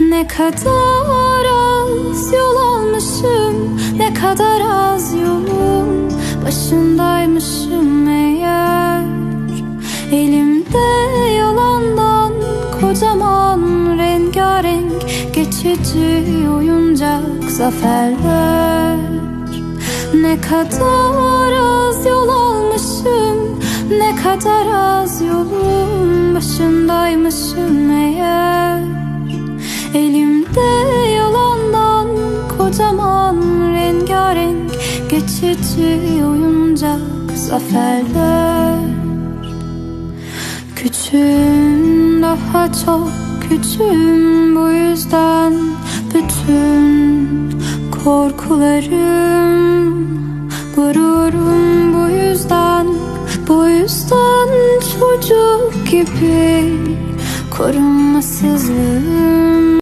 Ne kadar az yol almışım Ne kadar az yolun başındaymışım eğer. Elimde yalandan kocaman rengarenk Geçici oyuncak zaferler. Ne kadar az yol almışım Ne kadar az yolun başındaymışım eğer Elimde yalandan kocaman rengarenk Geçici oyuncak zaferler. Küçüğüm daha çok küçüğüm bu yüzden Bütün korkularım Gururum bu yüzden Bu yüzden çocuk gibi Korunmasızlığım